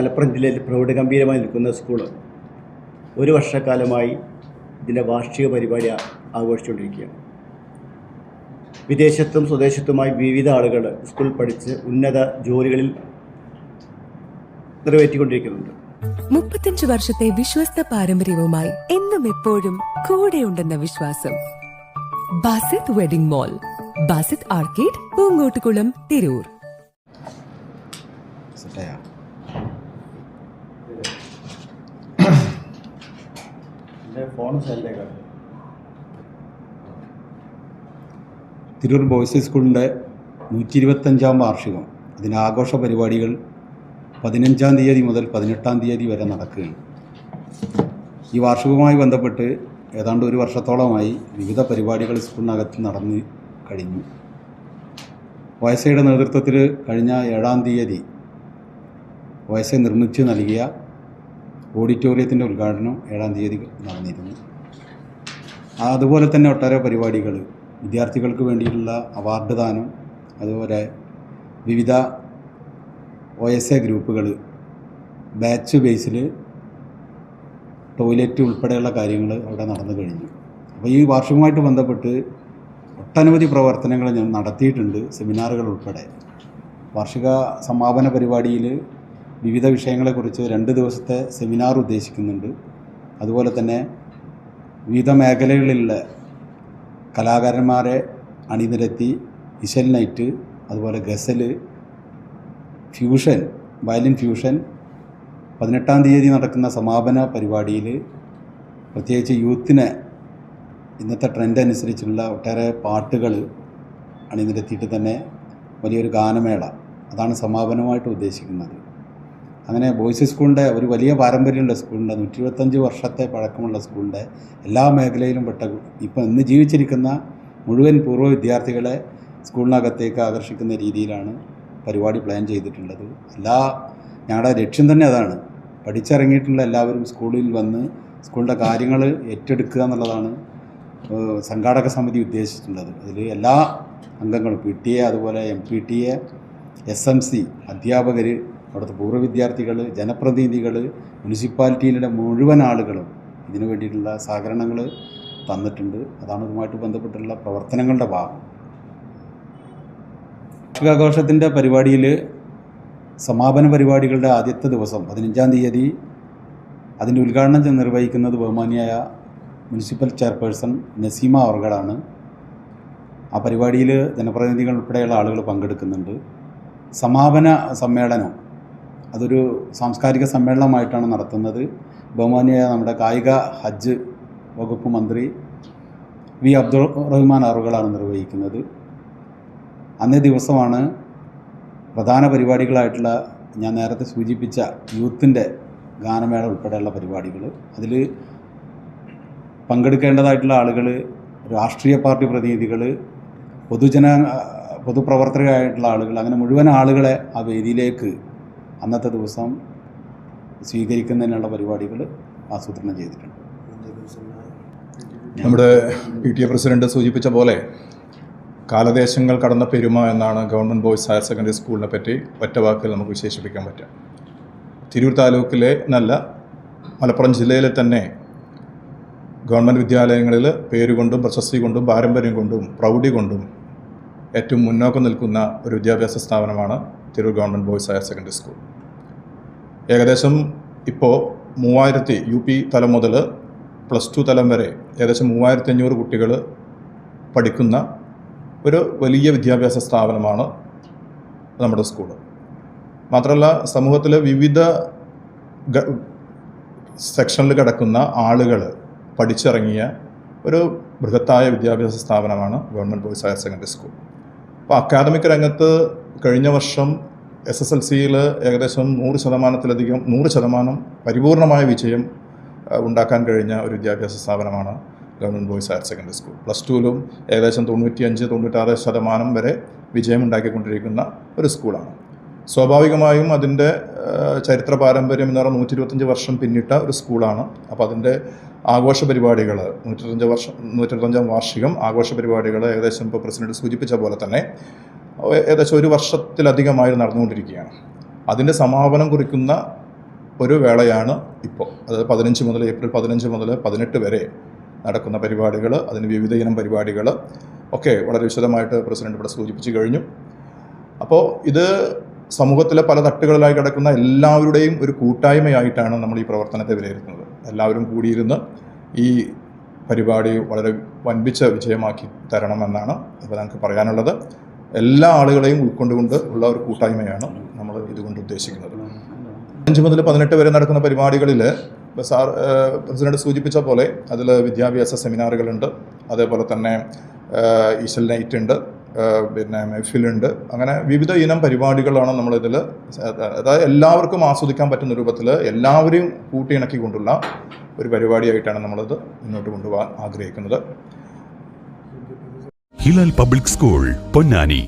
മലപ്പുറം ജില്ലയിൽ പ്രൗഢഗംഭീരമായി നിൽക്കുന്ന സ്കൂൾ ഒരു വർഷക്കാലമായി ഇതിന്റെ വാർഷിക പരിപാടി ആഘോഷിച്ചുകൊണ്ടിരിക്കുകയാണ്. വിദേശത്തും സ്വദേശത്തുമായി വിവിധ ആളുകൾ സ്കൂൾ പഠിച്ച് ഉന്നത ജോലികളിൽ നിറവേറ്റിക്കൊണ്ടിരിക്കുന്നുണ്ട്. മുപ്പത്തഞ്ച് വർഷത്തെ വിശ്വസ്ത പാരമ്പര്യവുമായി എന്നും എപ്പോഴും കൂടെയുണ്ടെന്ന വിശ്വാസം. Basith wedding mall Basith arcade Poonkottukulam Tirur. എന്റെ ഫോൺ സൈഡിലേക്കാണ് തിരൂർ ബോയ്സ് സ്കൂളിന്റെ നൂറ്റി ഇരുപത്തഞ്ചാം വാർഷികം. അതിന് ആഘോഷ പരിപാടികൾ പതിനഞ്ചാം തീയതി മുതൽ പതിനെട്ടാം തീയതി വരെ നടക്കുകയാണ്. ഈ വാർഷികവുമായി ബന്ധപ്പെട്ട് ഏതാണ്ട് ഒരു വർഷത്തോളമായി വിവിധ പരിപാടികൾ സ്കൂളിനകത്ത് നടന്നു കഴിഞ്ഞു. വയസ്സയുടെ നേതൃത്വത്തിൽ കഴിഞ്ഞ ഏഴാം തീയതി വയസ്സെ നിർമ്മിച്ച് നൽകിയ ഓഡിറ്റോറിയത്തിന്റെ ഉദ്ഘാടനം ഏഴാം തീയതി നടന്നിരുന്നു. അതുപോലെ തന്നെ ഒട്ടേറെ പരിപാടികൾ വിദ്യാർത്ഥികൾക്ക് വേണ്ടിയിട്ടുള്ള അവാർഡ് ദാനം അതുപോലെ വിവിധ ഒ എസ് എ ഗ്രൂപ്പുകൾ ബാച്ച് ബേസിൽ ടോയ്ലറ്റ് ഉൾപ്പെടെയുള്ള കാര്യങ്ങൾ അവിടെ നടന്നു കഴിഞ്ഞു. അപ്പോൾ ഈ വാർഷികമായിട്ട് ബന്ധപ്പെട്ട് ഒട്ടനവധി പ്രവർത്തനങ്ങൾ ഞാൻ നടത്തിയിട്ടുണ്ട് സെമിനാറുകൾ ഉൾപ്പെടെ. വാർഷിക സമാപന പരിപാടിയിൽ വിവിധ വിഷയങ്ങളെക്കുറിച്ച് രണ്ട് ദിവസത്തെ സെമിനാർ ഉദ്ദേശിക്കുന്നുണ്ട്. അതുപോലെ തന്നെ വിവിധ മേഖലകളിലുള്ള കലാകാരന്മാരെ അണിനിരത്തി ഇശൽ നൈറ്റ് അതുപോലെ ഗസൽ ഫ്യൂഷൻ വയലിൻ ഫ്യൂഷൻ പതിനെട്ടാം തീയതി നടക്കുന്ന സമാപന പരിപാടിയിൽ പ്രത്യേകിച്ച് യൂത്തിനെ ഇന്നത്തെ ട്രെൻഡ് അനുസരിച്ചുള്ള ഒട്ടേറെ പാട്ടുകൾ അണിനിരത്തിയിട്ട് തന്നെ വലിയൊരു ഗാനമേള. അതാണ് സമാപനമായിട്ട് ഉദ്ദേശിക്കുന്നത്. അങ്ങനെ ബോയ്സ് സ്കൂളിന്റെ ഒരു വലിയ പാരമ്പര്യമുള്ള സ്കൂളുണ്ട്. നൂറ്റി ഇരുപത്തഞ്ച് വർഷത്തെ പഴക്കമുള്ള സ്കൂളിന്റെ എല്ലാ മേഖലയിലും പെട്ട ഇപ്പം ഇന്ന് ജീവിച്ചിരിക്കുന്ന മുഴുവൻ പൂർവ വിദ്യാർത്ഥികളെ സ്കൂളിനകത്തേക്ക് ആകർഷിക്കുന്ന രീതിയിലാണ് പരിപാടി പ്ലാൻ ചെയ്തിട്ടുള്ളത്. എല്ലാ ഞങ്ങളുടെ ലക്ഷ്യം തന്നെ അതാണ്. പഠിച്ചിറങ്ങിയിട്ടുള്ള എല്ലാവരും സ്കൂളിൽ വന്ന് സ്കൂളിന്റെ കാര്യങ്ങൾ ഏറ്റെടുക്കുക എന്നുള്ളതാണ് സംഘാടക സമിതി ഉദ്ദേശിച്ചിട്ടുള്ളത്. അതിൽ എല്ലാ അംഗങ്ങളും പി ടി എ അതുപോലെ M P T A S M C അധ്യാപകർ അവിടുത്തെ പൂർവ വിദ്യാർത്ഥികൾ ജനപ്രതിനിധികൾ മുനിസിപ്പാലിറ്റിയിലെ മുഴുവൻ ആളുകളും ഇതിനു വേണ്ടിയിട്ടുള്ള സഹകരണങ്ങൾ തന്നിട്ടുണ്ട്. അതാണ് ഇതുമായിട്ട് ബന്ധപ്പെട്ടുള്ള പ്രവർത്തനങ്ങളുടെ ഭാഗം. വാർഷികാഘോഷത്തിന്റെ പരിപാടിയിൽ സമാപന പരിപാടികളുടെ ആദ്യത്തെ ദിവസം പതിനഞ്ചാം തീയതി അതിന്റെ ഉദ്ഘാടനം നിർവഹിക്കുന്നത് ബഹുമാനിയായ മുനിസിപ്പൽ ചെയർപേഴ്സൺ നസീമ അവർഗഡാണ് ആ പരിപാടിയിൽ ജനപ്രതിനിധികൾ ഉൾപ്പെടെയുള്ള ആളുകൾ പങ്കെടുക്കുന്നുണ്ട്. സമാപന സമ്മേളനം അതൊരു സാംസ്കാരിക സമ്മേളനമായിട്ടാണ് നടത്തുന്നത്. ബഹുമാനിയായ നമ്മുടെ കായിക ഹജ്ജ് വകുപ്പ് മന്ത്രി വി അബ്ദുൾ റഹ്മാൻ അറുകളാണ് നിർവഹിക്കുന്നത്. അന്നേ ദിവസമാണ് പ്രധാന പരിപാടികളായിട്ടുള്ള ഞാൻ നേരത്തെ സൂചിപ്പിച്ച യൂത്തിന്റെ ഗാനമേള ഉൾപ്പെടെയുള്ള പരിപാടികൾ അതിൽ പങ്കെടുക്കേണ്ടതായിട്ടുള്ള ആളുകൾ രാഷ്ട്രീയ പാർട്ടി പ്രതിനിധികൾ പൊതുജന പൊതുപ്രവർത്തകരായിട്ടുള്ള ആളുകൾ അങ്ങനെ മുഴുവൻ ആളുകളെ ആ വേദിയിലേക്ക് അന്നത്തെ ദിവസം സ്വീകരിക്കുന്നതിനുള്ള പരിപാടികൾ ആസൂത്രണം ചെയ്തിട്ടുണ്ട്. നമ്മുടെ പി ടി എ പ്രസിഡന്റ് സൂചിപ്പിച്ച പോലെ കാലദേശങ്ങൾ കടന്ന പെരുമ എന്നാണ് ഗവൺമെന്റ് ബോയ്സ് ഹയർ സെക്കൻഡറി സ്കൂളിനെ പറ്റി ഒറ്റ വാക്കിൽ നമുക്ക് വിശേഷിപ്പിക്കാൻ പറ്റുക. തിരൂർ താലൂക്കിലെ നല്ല മലപ്പുറം ജില്ലയിലെ തന്നെ ഗവൺമെന്റ് വിദ്യാലയങ്ങളിൽ പേരുകൊണ്ടും പ്രശസ്തി കൊണ്ടും പാരമ്പര്യം കൊണ്ടും പ്രൗഢി കൊണ്ടും ഏറ്റവും മുന്നോക്കം നിൽക്കുന്ന ഒരു വിദ്യാഭ്യാസ സ്ഥാപനമാണ് Tirur government boys higher secondary school. ഏകദേശം ഇപ്പോൾ മൂവായിരത്തി യു പി തലം മുതൽ പ്ലസ് ടു തലം വരെ ഏകദേശം മൂവായിരത്തി അഞ്ഞൂറ് കുട്ടികൾ പഠിക്കുന്ന ഒരു വലിയ വിദ്യാഭ്യാസ സ്ഥാപനമാണ് നമ്മുടെ സ്കൂൾ മാത്രമല്ല സമൂഹത്തിലെ വിവിധ സെക്ഷനിൽ കിടക്കുന്ന ആളുകൾ പഠിച്ചിറങ്ങിയ ഒരു ബൃഹത്തായ വിദ്യാഭ്യാസ സ്ഥാപനമാണ് government boys higher secondary school. അപ്പോൾ അക്കാദമിക് രംഗത്ത് കഴിഞ്ഞ വർഷം എസ് എസ് എൽ സിയിൽ ഏകദേശം നൂറ് ശതമാനത്തിലധികം നൂറ് ശതമാനം പരിപൂർണമായ വിജയം ഉണ്ടാക്കാൻ കഴിഞ്ഞ ഒരു വിദ്യാഭ്യാസ സ്ഥാപനമാണ് government boys higher secondary school. Plus ടുവിലും ഏകദേശം തൊണ്ണൂറ്റിയഞ്ച് തൊണ്ണൂറ്റാറ് ശതമാനം വരെ വിജയം ഉണ്ടാക്കിക്കൊണ്ടിരിക്കുന്ന ഒരു സ്കൂളാണ്. സ്വാഭാവികമായും അതിന്റെ ചരിത്ര പാരമ്പര്യം എന്ന് പറഞ്ഞാൽ നൂറ്റി ഇരുപത്തഞ്ച് വർഷം പിന്നിട്ട ഒരു സ്കൂളാണ്. അപ്പോൾ അതിന്റെ ആഘോഷ പരിപാടികൾ നൂറ്റിരുപത്തഞ്ച് വർഷം നൂറ്റിരുപത്തഞ്ചാം വാർഷികം ആഘോഷ പരിപാടികൾ ഏകദേശം ഇപ്പോൾ പ്രസിഡന്റ് സൂചിപ്പിച്ച പോലെ തന്നെ ഏകദേശം ഒരു വർഷത്തിലധികമായി നടന്നുകൊണ്ടിരിക്കുകയാണ്. അതിന്റെ സമാപനം കുറിക്കുന്ന ഒരു വേളയാണ് ഇപ്പോൾ. അതായത് പതിനഞ്ച് മുതൽ ഏപ്രിൽ പതിനഞ്ച് മുതൽ പതിനെട്ട് വരെ നടക്കുന്ന പരിപാടികൾ അതിന് വിവിധ ഇനം പരിപാടികൾ ഒക്കെ വളരെ വിശദമായിട്ട് പ്രസിഡന്റ് ഇവിടെ സൂചിപ്പിച്ചു കഴിഞ്ഞു. അപ്പോൾ ഇത് സമൂഹത്തിലെ പല തട്ടുകളിലായി കിടക്കുന്ന എല്ലാവരുടെയും ഒരു കൂട്ടായ്മയായിട്ടാണ് നമ്മൾ ഈ പ്രവർത്തനത്തെ വിലയിരുത്തുന്നത്. എല്ലാവരും കൂടിയിരുന്ന് ഈ പരിപാടി വളരെ വൻപിച്ച വിജയമാക്കി തരണമെന്നാണ് ഇപ്പോൾ ഞങ്ങൾക്ക് പറയാനുള്ളത്. എല്ലാ ആളുകളെയും ഉൾക്കൊണ്ടുകൊണ്ട് ഉള്ള ഒരു കൂട്ടായ്മയാണ് നമ്മൾ ഇതുകൊണ്ട് ഉദ്ദേശിക്കുന്നത്. അഞ്ച് മുതൽ പതിനെട്ട് വരെ നടക്കുന്ന പരിപാടികളിൽ സാർ പ്രസിഡന്റ് സൂചിപ്പിച്ച പോലെ അതിൽ വിദ്യാഭ്യാസ സെമിനാറുകളുണ്ട്. അതേപോലെ തന്നെ ഈശൽ നൈറ്റ് ഉണ്ട് പിന്നെ മെഫിലുണ്ട് അങ്ങനെ വിവിധ ഇനം പരിപാടികളാണ് നമ്മളിതിൽ അതായത് എല്ലാവർക്കും ആസ്വദിക്കാൻ പറ്റുന്ന രൂപത്തിൽ എല്ലാവരെയും കൂട്ടിയിണക്കിക്കൊണ്ടുള്ള ഒരു പരിപാടിയായിട്ടാണ് നമ്മളിത് മുന്നോട്ട് കൊണ്ടുപോകാൻ ആഗ്രഹിക്കുന്നത്. Hilal public school Ponnani